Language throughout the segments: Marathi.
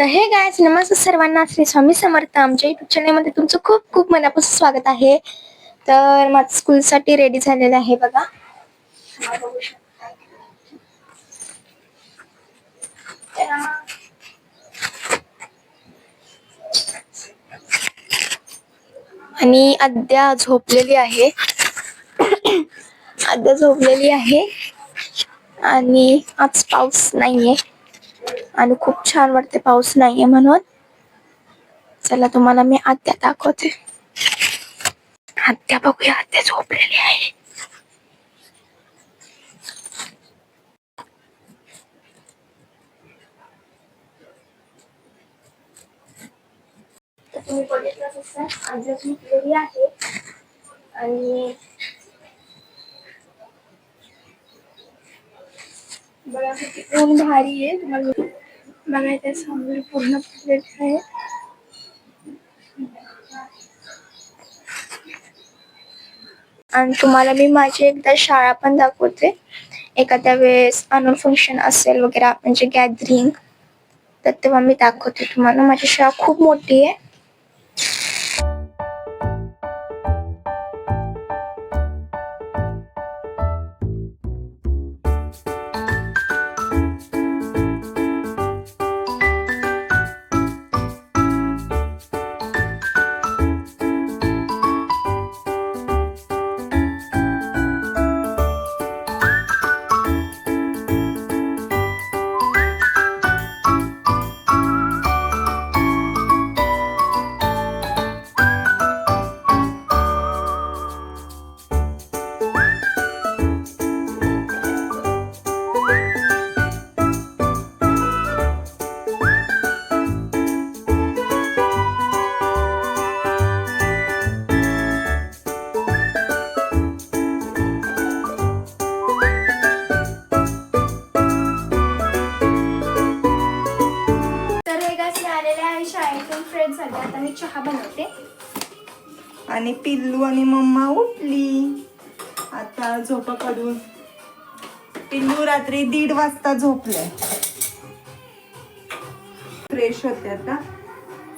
तर हे गायच नमस्कार सर्वांना. श्री स्वामी समर्थ. आमच्या युट्यूब चॅनलमध्ये तुमचं खूप खूप मनापासून स्वागत आहे. तर माझं स्कूलसाठी रेडी झालेलं आहे बघा. आणि अद्या झोपलेली आहे. अद्या झोपलेली आहे. आणि आज पाऊस नाहीये. आणि खूप छान वाटते पाऊस नाहीये म्हणून. चला तुम्हाला मी आत्या दाखवते. आत्या बघूया आत्या झोपलेली आहे. तुम्ही बघितलंच असाल आत्या झोपलेली आहे. आणि बघा किती ऊन भारी आहे. तुम्हाला बघा इथे समोर पूर्ण प्लेट आहे. आणि तुम्हाला मी माझी एकदा शाळा पण दाखवते. एखाद्या वेळेस अनुल फंक्शन असेल वगैरे म्हणजे गॅदरिंग तर तेव्हा मी दाखवते तुम्हाला. माझी शाळा खूप मोठी आहे. झाली. आता मी चहा बनवते. आणि पिल्लू आणि मम्मा उठली. आता झोपा काढून पिल्लू रात्री दीड वाजता झोपले. फ्रेश होते आता.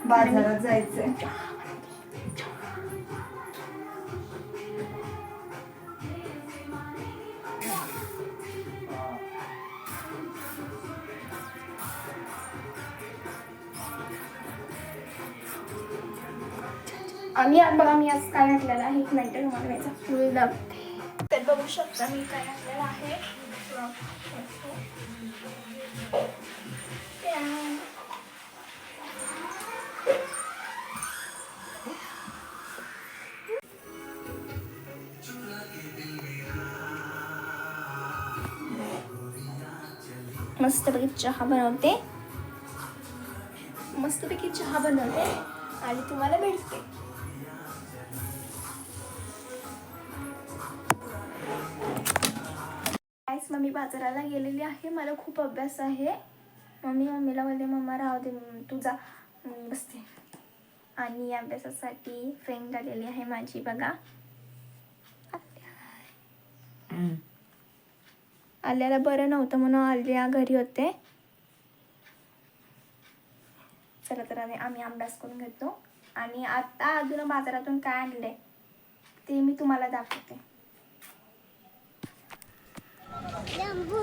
बाजारात जायचंय. आम्ही आज बघा मी आज काय घातलेलं आहे एक मिनिट तुम्हाला मी याचा फुल दाखवते तर बघू शकता मी काय घातलेलं आहे. मस्तपैकी चहा बनवते. मस्तपैकी चहा बनवते आणि तुम्हाला भेटते. बाजाराला गेलेली आहे. मला खूप अभ्यास आहे. मम्मी मम्मीला बोलते मम्मा राहू दे बसते. आणि अभ्यासासाठी फ्रेंड आलेली आहे माझी बघा. आल्याला बरं नव्हतं म्हणून आल्या घरी होते. चला तर आम्ही आम्ही अभ्यास करून घेतो. आणि आता अजून बाजारातून काय आणलंय ते मी तुम्हाला दाखवते.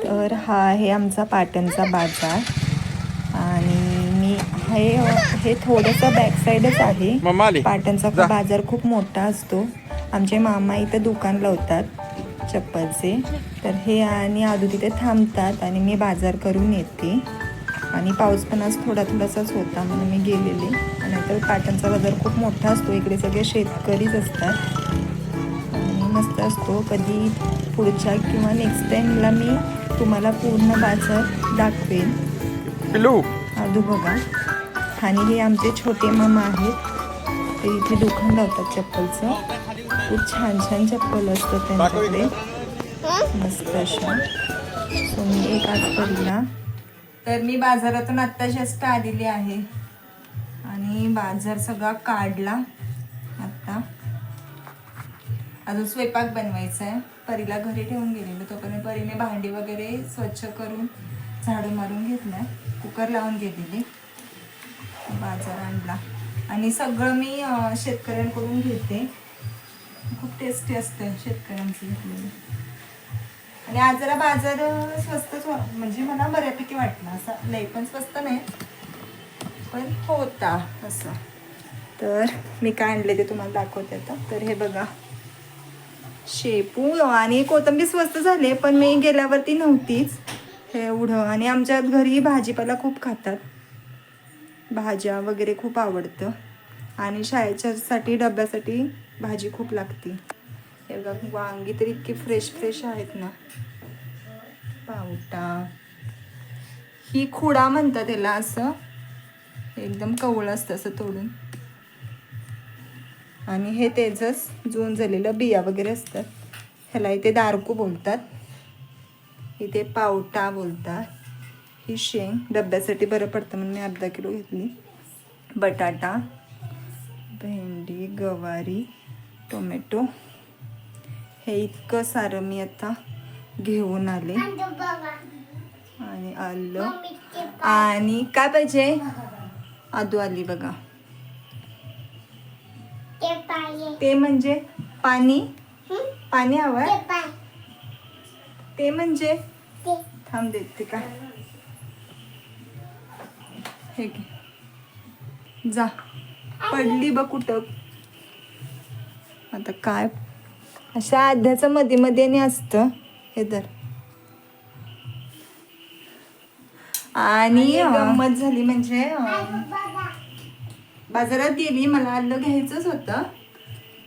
तर हा आहे आमचा पाटणचा बाजार. आणि मी हे हे थोडंसं बॅक साईडच आहे. पाटणचा. बाजार खूप मोठा असतो. आमचे मामा इथं दुकान लावतात चप्पलचे. तर हे आणि आदू तिथे थांबतात आणि मी बाजार करून येते. आणि पाऊस पण आज थोडा थोडासाच होता म्हणून मी गेलेले. आणि तर पाटणचा बाजार खूप मोठा असतो. इकडे सगळे शेतकरीच असतात. मस्त असतो. कधी पुढच्या किंवा नेक्स्ट टाईमला मी तुम्हाला पूर्ण बाजार दाखवेन. पिल्लू. आदू बघा. आणि हे आमचे छोटे मामा आहेत. ते इथे दुकान लावतात चप्पलचं. खूप छान छान चप्पल असतात त्यांच्याकडे. मस्त अशा. सो मी एक आज पहिला. तर मी बाजारातून आत्ता जस्ट आलेली आहे. आणि बाजार सगळा काढला. आत्ता अजून स्वयंपाक बनवायचा आहे. परीला घरी ठेवून गेलेलो. तोपर्यंत परीने भांडी वगैरे स्वच्छ करून झाडू मारून घेतलं कुकर लावून घेतलेली. बाजार आणला. आणि सगळं मी शेतकऱ्यांकडून घेते. खूप टेस्टी असतं शेतकऱ्यांचं घेतलेलं. आणि आज जरा बाजार स्वस्तच म्हणजे मला बऱ्यापैकी वाटला. असं लई पण स्वस्त नाही पण होता असं तर मी काय आणले ते तुम्हाला दाखवते आता. तर हे बघा. शेपू आणि कोथिंबीर स्वस्त झाले पण मी गेल्यावरती नव्हतीच. हे एवढं. आणि आमच्या घरी भाजीपाला खूप खातात. भाज्या वगैरे खूप आवडतं. आणि शाळेच्यासाठी डब्यासाठी भाजी खूप लागते. हे बघा वांगी तर इतकी फ्रेश फ्रेश आहेत ना. पावटा. ही खुडा म्हणतात त्याला असं. एकदम कवळ असतं असं तोडून. आणि हे तेजस जून झालेलं बिया वगैरे असतात. ह्याला इथे दारकू बोलतात. इथे पावटा बोलतात. ही शेंग डब्यासाठी बरं पडतं म्हणून मी अर्धा किलो घेतली. बटाटा भेंडी गवारी टोमॅटो. हे इतकं सारं मी आता घेऊन आले. आणि आलं. आणि काय पाहिजे? आदू आली बघा. ते म्हणजे पाणी. पाणी हवंय ते म्हणजे? थांब देते काय हे घे. जा. पडली बघ कुठं. आता काय? अशा आध्याचं मध्ये मध्ये आणि असतं. हे तर आणि गंमत झाली म्हणजे बाजारात गेली मला आलं घ्यायचंच होतं.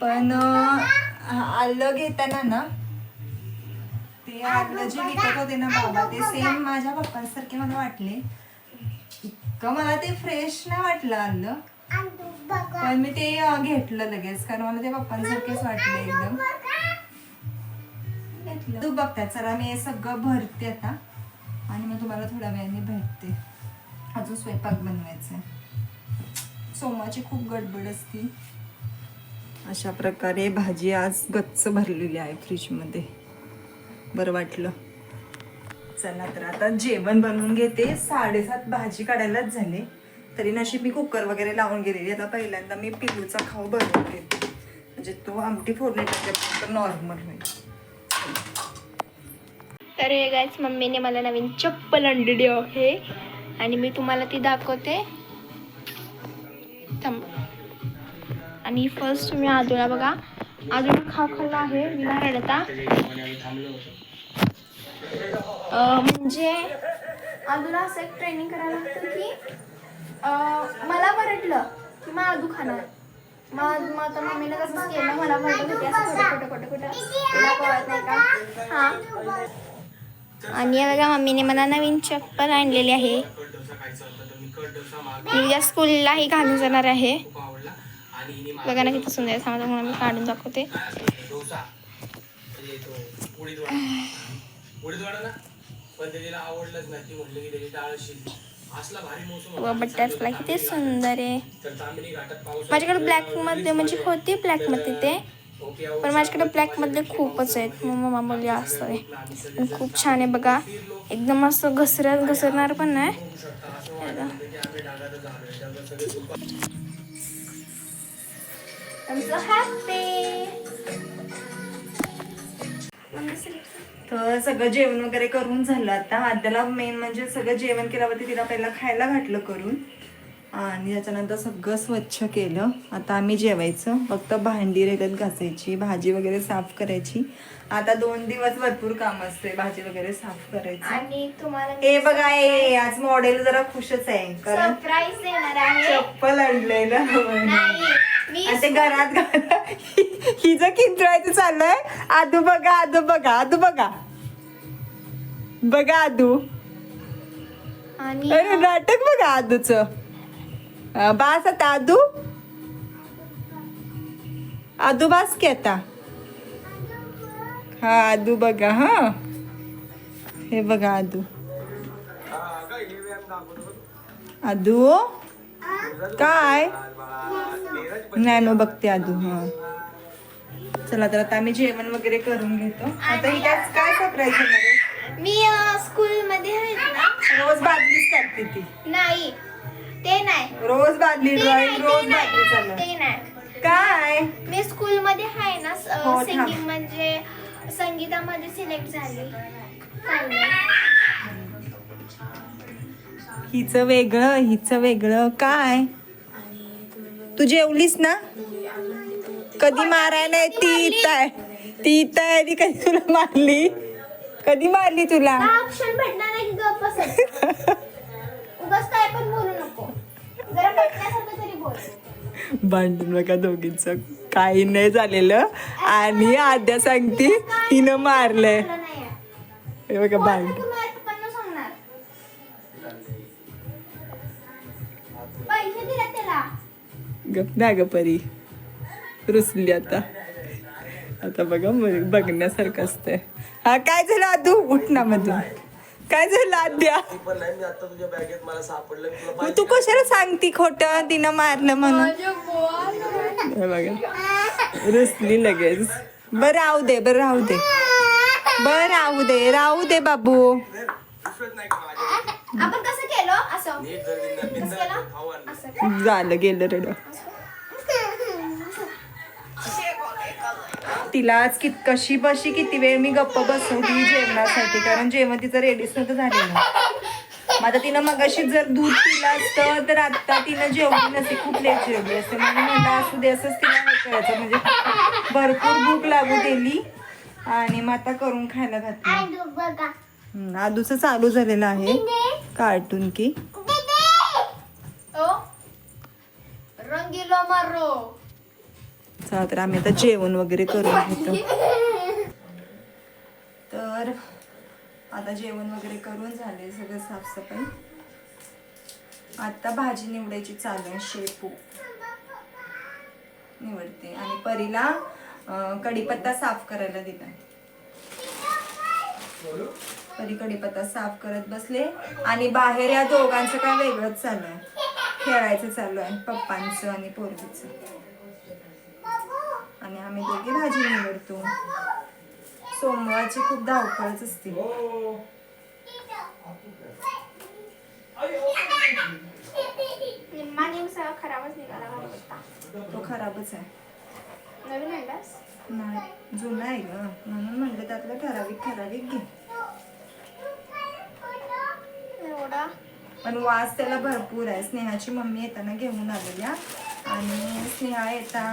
पण आलं घेताना ना ते आलं जे विकत होते ना बाबा ते सेम माझ्या पप्पांसारखे मला वाटले. इतकं मला ते फ्रेश नाही वाटलं आलं. पण मी ते घेतलं लगेच कारण मला ते पप्पांसारखेच वाटले एकदम. तू बघतात चला मी हे सगळं भरते आता. आणि मग तुम्हाला थोड्या वेळाने भेटते. अजून स्वयंपाक बनवायचा आहे सोमाची खूप गडबड असती. अशा प्रकारे भाजी आज गच्च भरलेली आहे फ्रीजमध्ये. बरं वाटलं. चला तर आता जेवण बनवून घेते. साडेसात भाजी काढायलाच झाले. तरी नशीब मी कुकर वगैरे लावून गेलेली. आता पहिल्यांदा मी पिलूचा खाऊ बनवून घेते. म्हणजे तो आमटी फोडणी टाकल्यानंतर नॉर्मल होईल. तर हे गायच मम्मीने मला नवीन चप्पल आणलेली आहे. आणि मी तुम्हाला ती दाखवते. थांब आणि फर्स्ट तुम्ही आजोळा बघा. अजून खाव खाल्ला आहे. विना रडता म्हणजे आजूला असं एक ट्रेनिंग करायला लागतं की मला वरडलं की मग आजू खाणार. मग मग आता मम्मीने कसं केलं मला वरटत होती असं खोटं खोटं खोटं तुला कळत नाही का? हां. आणि बघा मम्मीने मला नवीन चप्पल आणलेली आहे. मी स्कूललाही घालून जाणार आहे. बघा ना किती सुंदर. थांबा तुम्हाला मी काढून दाखवते. मोसम व बटरफ्लाय किती सुंदर आहे. माझ्याकडे ब्लॅकमध्ये म्हणजे होते ब्लॅकमध्ये ते. पण माझ्याकडे ब्लॅकमधले खूपच आहेत. मग मम्मा बोलली असं आहे. खूप छान आहे बघा. एकदम असं घसरत घसरणार पण नाही. तर सगळं जेवण वगैरे करून झालं आता. आद्याला मेन म्हणजे सगळं जेवण केल्यावरती तिला पहिला खायला घातलं करून. आणि त्याच्यानंतर सगळं स्वच्छ केलं. आता आम्ही जेवायचं. फक्त भांडी राहिल्यात घासायची भाजी वगैरे साफ करायची. आता दोन दिवस भरपूर काम असते भाजी वगैरे साफ करायची. आणि तुम्हाला ए बघा ए आज मॉडेल जरा खुशच आहे. कारण सरप्राईज देणार आहे. चप्पल आणलेलं नाही मी आणि ते घरात घाला. हिचं किंचवायचं चाललंय आदू बघा आदू बघा आदू बघा. बघा आदू. आणि अरे नाटक बघा आदूच. बास आता आदू? आदू बास की आता? हा आदू बघा हा. हे बघा आदू. आदू काय? नॅनो बघते आदू हा. चला तर आता आम्ही जेवण वगैरे करून घेतो. आता ही काय काय सरप्राईज होणार? मी स्कूल मध्ये रोज बादलीच करते ती. नाही. ते नाही. रोज बादली ते ड्रॉइंग नाही, रोज नाही, बादली चालू ते नाही. काय? मी स्कूल मध्ये आहे ना हो, थांब. सिंगिंग म्हणजे संगीतामध्ये सिलेक्ट झाली. चांगलं. हिचं वेगळं हिचं वेगळं काय? तू जेवलीस ना? कधी मारायला ती आहे. ती आहे ती कधी तुला मारली? कधी मारली तुला? हा ऑप्शन भेटणार नाही की गप्प बसायचं. उगाच काय पण बोलू नको. भांडण बघा दोघींचं. काही नाही झालेलं. आणि आद्या सांगती हिनं मारलंय. हे बघा भांड गप ना ग परी. रुसली आता. आता बघा बघण्यासारखं असतंय. हा काय झालं आदू? उठ ना मधून. काय झालं आद्या? पण नाही मी आता तुझ्या बॅगेत मला सापडलं मी तुला मग तू कशाला सांगती खोट तिनं मारलं म्हणून? हे बघा. रुसली लगेच. बर राहू दे बर राहू दे. बर राहू दे राहू दे बाबू. विश्वास नाही का माझ्या आपण कसं केलं? असं. नीट जर बिंदा कसं बिंदा केलं? खाऊ आणलं. असं झालं गेलं रड. तिला आज कित कशी बशी किती वेळ मी गप्प बसवली जेवणासाठी? कारण जेवण तिचं रेडीच नव्हतं झालेलं. मग आता तिनं मगाशी जर दूध पिलं असतं तर आता तिनं जेवली नसते. खूप लेट जेवली असते. म्हणून म्हणलं असू दे असंच तिला हे करायचं. म्हणजे भरपूर भूक लागू दिली आणि मग आता करून खायला घातली. आदूचं चालू झालेलं आहे. कार्टून की. रंगीलो मारो. चला तर आम्ही आता जेवण वगैरे करून घेतो. तर आता जेवण वगैरे करून झाले सगळं साफसफाई. आता भाजी निवडायची चालू आहे शेपू. निवडते. आणि परीला कढीपत्ता साफ करायला दिला परी कढीपत्ता साफ करत बसले. आणि बाहेर या दोघांचं काय वेगळंच चालू आहे. खेळायचं चालू आहे. पप्पांचं आणि पोरगीचं. आम्ही दोघे भाजी निवडतो. सोमवारची खूप धावपळच असते. निम्मा खराबच निघाला. तो खराबच आहे. नवीन आणलास? नाही जुना आहे ग. म्हणून म्हणलं त्यातलं ठराविक ठराविक घे. एवढा? पण वास त्याला भरपूर आहे. स्नेहाची मम्मी येताना घेऊन आलेल्या आणि स्नेहा येता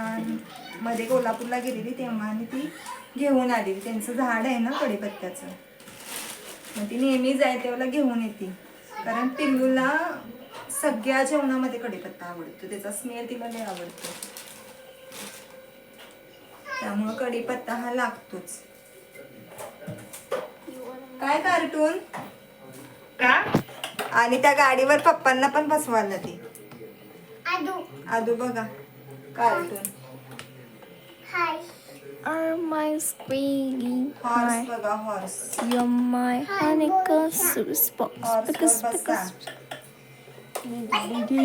मध्ये कोल्हापूरला गेलेली तेव्हा आणि ती घेऊन आलेली त्यांचं झाड आहे ना कढीपत्त्याचं मग ती नेहमी जाय तेव्हा घेऊन येते. कारण पिल्लूला सगळ्या जेवणामध्ये कढीपत्ता आवडतो. त्याचा स्मेल तिला लय आवडतो. त्यामुळं कढीपत्ता हा लागतोच. काय कार्टून? का? आणि त्या गाडीवर पप्पांना पण बसवायला ती. आदू आदू बघा cartoon are my squeaky horse बघा horse You're my honeycomb spots. Horse Because, बसा because.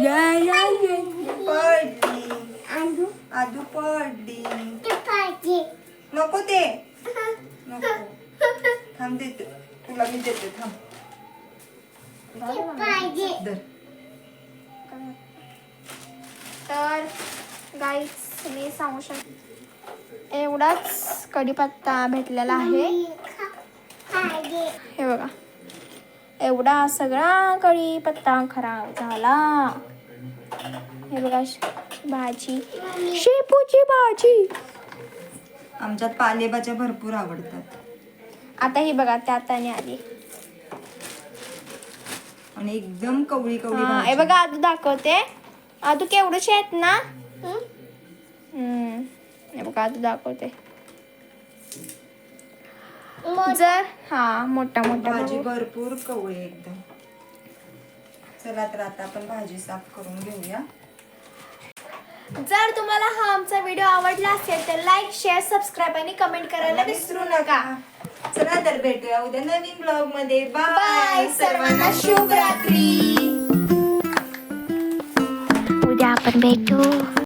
Yeah, yeah, yeah. पडली Aduh. आदू पडली Pagi. नको ते नको थांब देते तुला मी देते थांब Pagi. धर तर गाईच मी सांगू शकते एवढाच कढीपत्ता भेटलेला आहे. हे बघा. एवढा सगळा कढीपत्ता खराब झाला. हे बघा भाजी. शेपूची भाजी. आमच्यात पालेभाज्या भरपूर आवडतात. आता ही बघा त्यात आणि आली आणि एकदम कवळी कवळी. बघा आदू दाखवते. आदू केवढूचे आहेत ना? हम्म. हे बघा आदू दाखवते. जर हा मोठा मोठा भाजी. भरपूर कवळी एकदम. चला तर आता आपण भाजी साफ करून घेऊया. जर तुम्हाला हा आमचा व्हिडिओ आवडला असेल तर लाईक शेअर सबस्क्राईब आणि कमेंट करायला विसरू नका. चला तर भेटूया उद्या नवीन ब्लॉगमध्ये. बाय बाय सर्वांना do that, but make do.